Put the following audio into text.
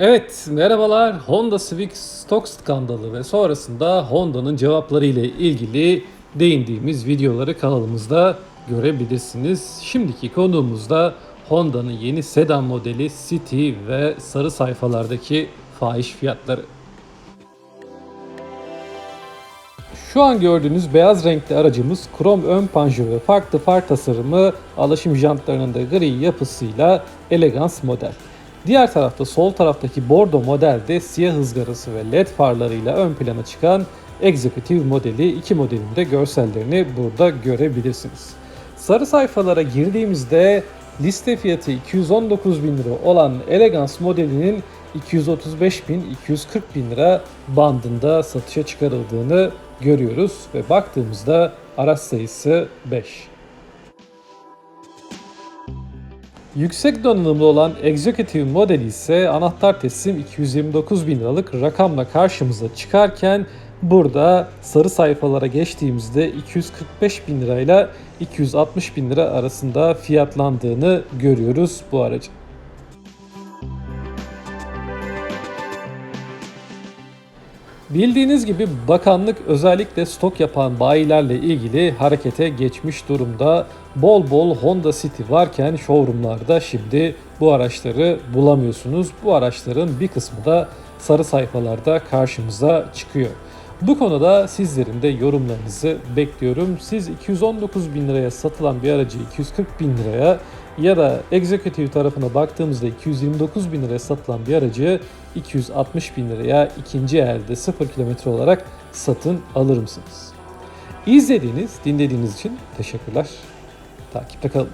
Evet, merhabalar. Honda Civic stok skandalı ve sonrasında Honda'nın cevapları ile ilgili değindiğimiz videoları kanalımızda görebilirsiniz. Şimdiki konuğumuz da Honda'nın yeni sedan modeli City ve sarı sayfalardaki fahiş fiyatları. Şu an gördüğünüz beyaz renkli aracımız krom ön panjur ve farklı far tasarımı alaşım jantlarının da gri yapısıyla elegans model. Diğer tarafta sol taraftaki bordo modelde siyah ızgarası ve led farlarıyla ön plana çıkan Executive modeli iki modelin de görsellerini burada görebilirsiniz. Sarı sayfalara girdiğimizde liste fiyatı 219 bin lira olan Elegance modelinin 235 bin 240 bin lira bandında satışa çıkarıldığını görüyoruz ve baktığımızda araç sayısı 5. Yüksek donanımlı olan Executive modeli ise anahtar teslim 229 bin liralık rakamla karşımıza çıkarken burada sarı sayfalara geçtiğimizde 245 bin lirayla 260 bin lira arasında fiyatlandığını görüyoruz bu aracın. Bildiğiniz gibi bakanlık özellikle stok yapan bayilerle ilgili harekete geçmiş durumda. Bol bol Honda City varken showroomlarda şimdi bu araçları bulamıyorsunuz. Bu araçların bir kısmı da sarı sayfalarda karşımıza çıkıyor. Bu konuda sizlerin de yorumlarınızı bekliyorum. Siz 219 bin liraya satılan bir aracı 240 bin liraya ya da Executive tarafına baktığımızda 229 bin liraya satılan bir aracı 260 bin liraya ikinci elde 0 kilometre olarak satın alır mısınız? İzlediğiniz, dinlediğiniz için teşekkürler. Takipte kalın.